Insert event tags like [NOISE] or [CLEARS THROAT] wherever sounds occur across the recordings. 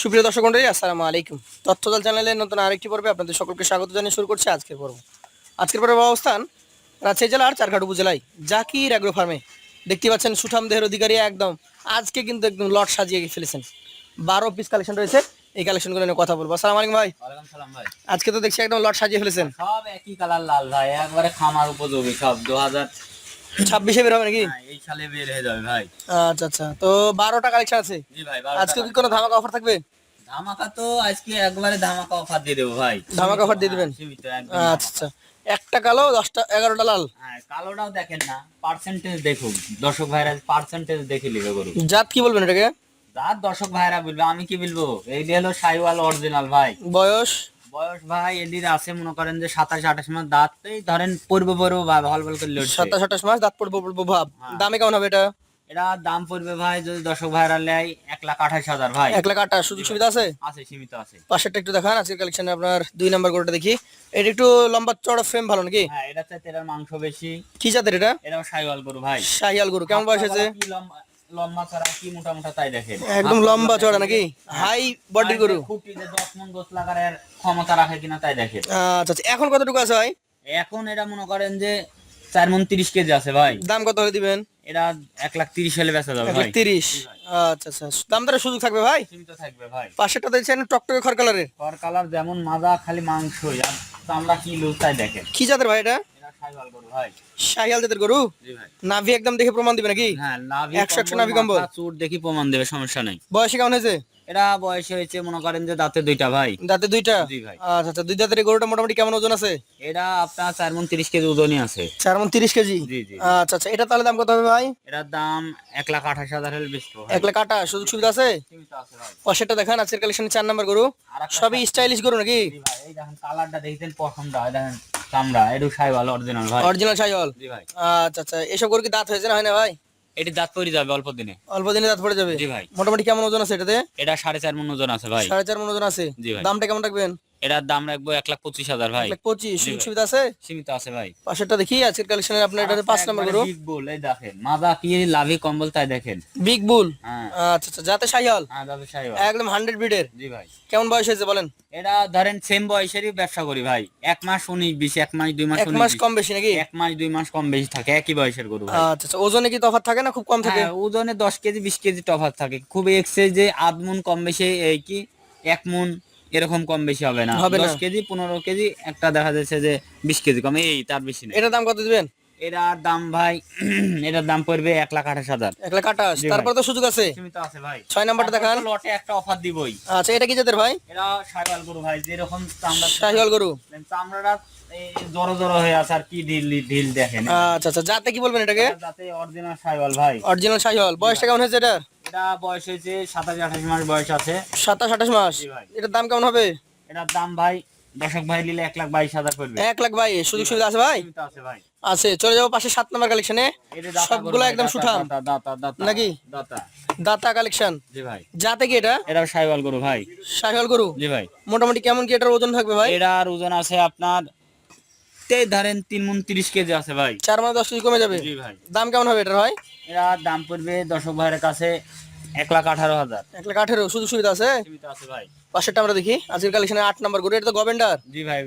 সুপ্রিয় দর্শক মন্ডলী আসসালামু আলাইকুম। তথ্যদল চ্যানেলের নতুন আরেকটি পর্বে আপনাদের সকলকে স্বাগত জানিয়ে শুরু করছে আজকের পর্ব। আজকের পর্ব অবস্থান রাজশাহী জেলার চারঘাট উপজেলায় জাকির অ্যাগ্রো ফার্মে দেখতে পাচ্ছেন সুঠাম দেহের অধিকারী একদম আজকে কিন্তু একদম লট সাজিয়ে ফেলেছেন। বারো পিস কালেকশন রয়েছে এই কালেকশনগুলো নিয়ে কথা বলব। আসসালামু আলাইকুম ভাই। ভাই। আজকে তো দেখছি একদম লট সাজিয়ে ফেলেছেন। সব একই কালার লাল ভাই একবারে খামার উপযোগী সব দু হাজার ছাব্বিশে বের হবে নাকি? এই সালে বের হয়ে যাবে ভাই। আচ্ছা আচ্ছা। তো বারোটা কালেকশন আছে? জি ভাই আজকে কি কোনো ধামাকা অফার থাকবে? ধামাকা তো আজকে একবারে ধামাকা অফার দিয়ে দেবো ভাই। ধামাকা offer দিয়ে দিবেন? আচ্ছা আচ্ছা। একটা কালো দশটা এগারোটা লাল? হ্যাঁ কালোটাও দেখেন না পার্সেন্টেজ দেখুন। দর্শক ভাইরা পার্সেন্টেজ দেখে লিখে করুন জাত কি বলবেন এটাকে? যার দর্শক ভাইরা বলবে আমি কি বলব? এই হলো সাইওয়াল অরিজিনাল ভাই। বয়স? বয়স ভাই এদিকে আছে মনে করেন যে সাতাশ আঠাশ মাস দাঁত এই ধরেন পড়ব পড়ব বা ভালো ভালো করে লড়ছে। সাতাশ আঠাশ মাস দাঁত পড়ব পড়ব ভাব। হ্যাঁ। দামে কেমন হবে এটা? এটা দাম পড়বে ভাই যদি দর্শক ভাইরা নেয় এক লাখ আঠাশ হাজার ভাই। এক লাখ আটাশ সুযোগ সুবিধা আছে? আছে সীমিত আছে। পাশেরটা একটু দেখান আজকের কালেকশনে আপনার দুই নাম্বার গরুটা দেখি। এটা একটু লম্বা চড়া ফ্রেম ভালো নাকি? হ্যাঁ এটা চাইতে এটার মাংস বেশি। কি জাতের এটা? এটাও সাইওয়াল গরু ভাই। শাহিয়াল গরু। কেমন বয়স আছে লম্বা লম্বা কি মোটা মোটা তাই দেখেন। একদম লম্বা চড়া নাকি? হাই গরু। মন লাগার ক্ষমতা রাখে কিনা তাই দেখেন। আচ্ছা আচ্ছা এখন কতটুকু আছে ভাই? এখন এটা মনে করেন যে চার মন তিরিশ কেজি আছে ভাই। দাম কত হলে দিবেন? এটা এক লাখ তিরিশ হলে বেচা যাবে ভাই। তিরিশ। আচ্ছা আচ্ছা দাম সুযোগ থাকবে ভাই? সীমিত থাকবে ভাই। পাশেরটা দেখছেন টকটকে খড় কালারের। কর কালার যেমন মাজা খালি মাংসই আর চামড়া কি লুজ তাই দেখেন। কি জাতের ভাই এটা? এটা সাইওয়াল গরু ভাই। শাহিয়াল জাতের গরু নাভি একদম দেখে প্রমাণ দিবে নাকি? হ্যাঁ একশো একশো নাভি কম্বল। চুট দেখি প্রমাণ দেবে সমস্যা নেই। বয়সে কেমন হয়েছে? এটা বয়স হয়েছে মনে করেন যে দাঁতে দুইটা ভাই। দাঁতে দুইটা? আচ্ছা আচ্ছা দুই দাঁতের গরুটা মোটামুটি কেমন ওজন আছে? এটা আপনার চার মন তিরিশ কেজি ওজনই আছে। চার মন তিরিশ কেজি? আচ্ছা আচ্ছা এটা তাহলে দাম কত হবে ভাই? এটার দাম এক লাখ আঠাশ হাজার হলে বেচতে এক লাখ আটা সুযোগ সুবিধা আছে? দেখান আজকের কালেকশনে চার নাম্বার গরু। সবই স্টাইলিশ গরু নাকি? দেখেন দেখেন। চামড়া এটু সাইওয়াল অরিজিনাল ভাই। অরিজিনাল শাহিওয়াল জি ভাই। আচ্ছা আচ্ছা এসব গরু কি দাঁত হয়েছে না হয় না ভাই? এটি দাঁত পড়ে যাবে অল্প দিনে। অল্প দিনে দাঁত পড়ে যাবে? জি ভাই। মোটামুটি কেমন ওজন আছে এটাতে? এটা সাড়ে চার মন ওজন আছে ভাই। সাড়ে চার মন ওজন আছে? জি ভাই। দামটা কেমন রাখবেন? এটার দাম রাখব এক লাখ পঁচিশ হাজার ভাই। পঁচিশ সুবিধা আছে? সীমিত আছে ভাই। পাশেরটা দেখি আজকের কালেকশনে আপনার এটা পাঁচ নাম্বার গরু। বিগ বুল এই দেখেন মাজা কি লাভি কম্বল তাই দেখেন। বিগ বুল হ্যাঁ। আচ্ছা আচ্ছা যাতে শাহিওয়াল হ্যাঁ দাদা সাইওয়াল একদম হান্ড্রেড বিডের জি ভাই। কেমন বয়স হয়েছে বলেন? এটা ধরেন সেম বয়সেরই ব্যবসা করি ভাই। এক মাস উনিশ বিশ এক মাস দুই মাস এক মাস কম বেশি নাকি? এক মাস দুই মাস কম বেশি থাকে একই বয়সের গরু আচ্ছা আচ্ছা ওজনে কি তফাৎ থাকে না খুব কম থাকে? হ্যাঁ, ওজনে দশ কেজি বিশ কেজি তফাৎ থাকে। খুব এক্সেস যে আধ মন কম বেশি এই কি এক মন এরকম কম বেশি হবে না। হবে না। দশ কেজি পনেরো কেজি একটা দেখা যাচ্ছে যে বিশ কেজি কম এই তার বেশি নেই। এটার দাম কত দিবেন? এটার দাম ভাই [CLEARS THROAT] এটার দাম পড়বে এক লাখ আঠাশ হাজার। এক লাখ আঠাশ। জি ভাই। তারপর তো সুযোগ আছে। সীমিত আছে ভাই। ছয় নাম্বারটা দেখান। তো লটে একটা অফার দিবই। আচ্ছা এটা কি জাতের ভাই? এটা সাইবাল গরু ভাই যেরকম চামড়া শাহিওয়াল গরু। চামড়াটা এই জড়ো জড়ো হয়ে আছে আর কি ঢিল ঢিল দেখেন। আচ্ছা আচ্ছা যাতে কি বলবেন এটাকে? যাতে অরিজিনাল সাইবাল ভাই। অরিজিনাল শাহিওয়াল। বয়সটা কেমন হয়েছে এটা এটা বয়স হয়েছে সাতাশ আঠাশ মাস বয়স আছে। সাতাশ আঠাশ মাস? এটার দাম কেমন হবে? এটার দাম ভাই দশক ভাই নিলে এক লাখ বাইশ হাজার পড়বে। এক লাখ ভাই সুযোগ সুবিধা আছে ভাই? আছে চলে যাব পাশে সাত নাম্বার কালেকশনে সবগুলো একদম সুঠাম। দাতা, দাতা, দাতা, নাকি? দাতা। দাতা কালেকশন জি ভাই। যাতে কি এটা? এটা সাইবাল গরু ভাই। শাহিওয়াল গরু? জি ভাই। মোটামুটি কেমন কি এটার ওজন থাকবে ভাই? এটার ওজন আছে আপনার তেই ধরেন তিন মন তিরিশ কেজি আছে ভাই। চার মানে দশ কেজি কমে যাবে? জি ভাই। দাম কেমন হবে এটার ভাই? এরা দাম পড়বে দর্শক ভাইয়ের কাছে এক লাখ আঠারো হাজার। এক লাখ আঠেরো সুযোগ সুবিধা আছে? ভাই। পাশেরটা আমরা দেখি। আজকের কালেকশনে আট নাম্বার গরু এটা তো গভেন্ডার। জি ভাই।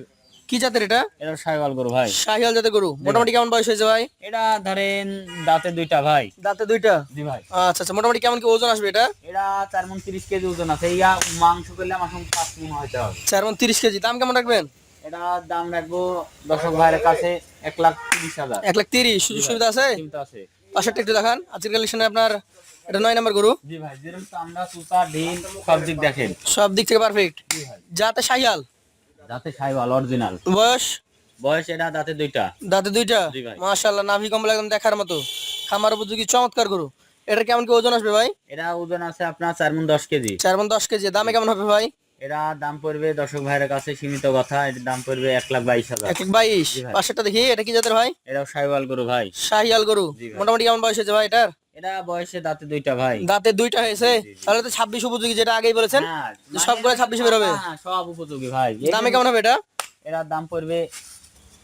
কি জাতের এটা? এটা সাইবাল গরু ভাই। শাহিওয়াল জাতের গরু। মোটামুটি কেমন বয়স হয়েছে ভাই? এটা ধরেন দাঁতে দুইটা ভাই। দাঁতে দুইটা? জি ভাই। আচ্ছা আচ্ছা মোটামুটি কেমন কি ওজন আসবে এটা? এটা চার মন তিরিশ কেজি ওজন আছে। ইয়া মাংস করলে আমার সঙ্গে পাঁচ মন হবে। চার মন তিরিশ কেজি। দাম কেমন রাখবেন? এটা দাম রাখব দর্শক ভাইয়ের কাছে এক লাখ তিরিশ হাজার। এক লাখ তিরিশ সুযোগ সুবিধা আছে? কিন্তু আছে। পাশেরটা একটু দেখান আজকের কালেকশনে আপনার এটা নয় নাম্বার গরু। জি ভাই যেরকম চামড়া সুতা ঢিল সব দিক দেখেন। সব দিক থেকে পারফেক্ট যাতে শাহিয়াল। দাঁতে অরিজিনাল বয়স? বয়স এটা দাঁতে দুইটা। দাঁতে দুইটা? জি ভাই। মাশাআল্লাহ নাভি কম্বল একদম দেখার মতো। খামার উপযোগী চমৎকার গরু। এটা কেমন কি ওজন আসবে ভাই? এটা ওজন আছে আপনার চার মন দশ কেজি। চার মন দশ কেজি। দামে কেমন হবে ভাই? এটা দাম পড়বে দর্শক ভাইয়ের কাছে সীমিত কথা এটার দাম পড়বে এক লাখ বাইশ হাজার। এক লাখ বাইশ। ভাই। দেখি এটা কি জাতের ভাই? এটাও সাইবাল গরু ভাই। শাহিয়াল গরু। মোটামুটি কেমন বয়স হয়েছে ভাই এটার? এটা বয়সে দাঁতে দুইটা ভাই। দাঁতে দুইটা হয়েছে? তাহলে তো ছাব্বিশ উপযোগী যেটা আগেই বলেছেন হ্যাঁ, যে সবগুলো ছাব্বিশে বেরোবে হ্যাঁ, সব উপযোগী ভাই। দামে কেমন হবে এটা? এটার দাম পড়বে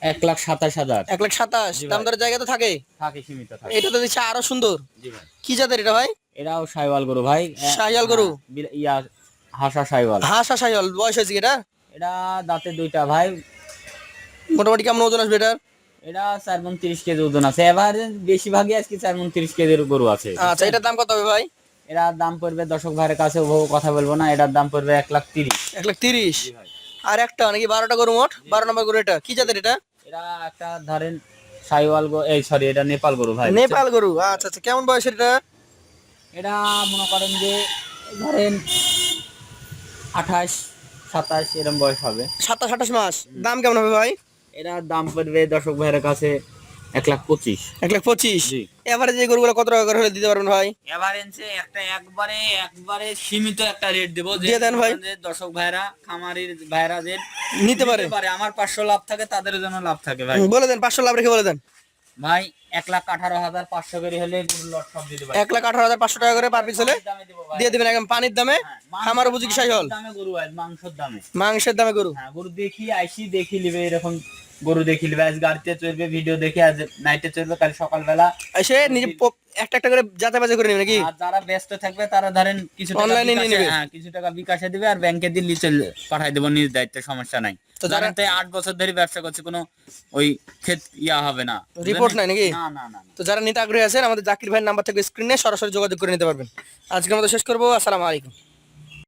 এক লাখ সাতাশ হাজার। এক লাখ সাতাশ। দাম দরের জায়গা তো থাকে। থাকে সীমিত থাকে। এটা তো দেখছি আরও সুন্দর। জি ভাই। কি জাতের এটা ভাই? এটাও সাইওয়াল গরু ভাই। গরু? হ্যাঁ, ইয়া হাসা সাইওয়াল। হাঁস আশাইল বয়স হয়েছে কি এটা? এটা দাঁতে দুইটা ভাই। মোটামুটি কেমন ওজন আসবে এটার? এটা চার মন তিরিশ কেজি ওজন আছে। এবার বেশিরভাগই আজকে চার মন তিরিশ কেজির গরু আছে। আচ্ছা এটার দাম কত হবে ভাই? এটার দাম পড়বে দর্শক ভাইয়ের কাছে ওভাবে কথা বলব না এটার দাম পড়বে এক লাখ তিরিশ। এক লাখ তিরিশ? আর একটা নাকি বারোটা গরু মোট? বারো নম্বর গরু এটা। কি জাতের এটা? এটা একটা ধরেন সাইওয়াল গো এই সরি এটা নেপাল গরু ভাই। নেপাল গরু। আচ্ছা আচ্ছা কেমন বয়স এটা? এটা মনে করেন যে ধরেন আঠাশ সাতাশ এরকম বয়স হবে। সাতাশ আঠাশ মাস। দাম কেমন হবে ভাই? এটার দাম পড়বে দর্শক ভাইয়ের কাছে এক লাখ পঁচিশ। এক লাখ পঁচিশ? এবারে যে গরুগুলো কত টাকা করে হলে দিতে পারবেন ভাই? এভারেন্সে একটা একবারে একবারে সীমিত একটা রেট দেবো। যে দিয়ে দেন ভাই। যে দর্শক ভাইরা খামারির ভাইরা যে নিতে পারে। আমার পাঁচশো লাভ থাকে তাদের জন্য লাভ থাকে ভাই। বলে দেন পাঁচশো লাভ রেখে বলে দেন। ভাই এক লাখ আঠারো হাজার পাঁচশো করে হলে লট সব এক লাখ আঠারো হাজার পাঁচশো টাকা করে পার পিস হলে। দিয়ে দেবেন একদম পানির দামে। হ্যাঁ, উপযোগী সাই হল দামে গরু মাংসের দামে। মাংসের দামে গরু। হ্যাঁ গরু দেখি আইসি দেখি লিবে এরকম গরু দেখি লিবে আজ গাড়িতে চলবে ভিডিও দেখে আজ নাইটে চলবে কাল সকালবেলা এসে নিজে একটা একটা করে যাচাই বাজাই করে নেবে নাকি? যারা ব্যস্ত থাকবে তারা ধরেন কিছু টাকা নিয়ে বিকাশে- নেবে। হ্যাঁ কিছু টাকা বিকাশে দিবে আর ব্যাংকে দিয়ে লিচে পাঠাই দেবো নিজ দায়িত্বে সমস্যা নাই। তো জানেন তো আট বছর ধরে ব্যবসা করছে কোনো ওই ক্ষেত ইয়া হবে না। রিপোর্ট নাই নাকি? না না না না। তো যারা নিতে আগ্রহী আছেন আমাদের জাকির ভাইয়ের নাম্বার থেকে স্ক্রিনে সরাসরি যোগাযোগ করে নিতে পারবেন। আজকে আমাদের শেষ করব আসসালামু আলাইকুম।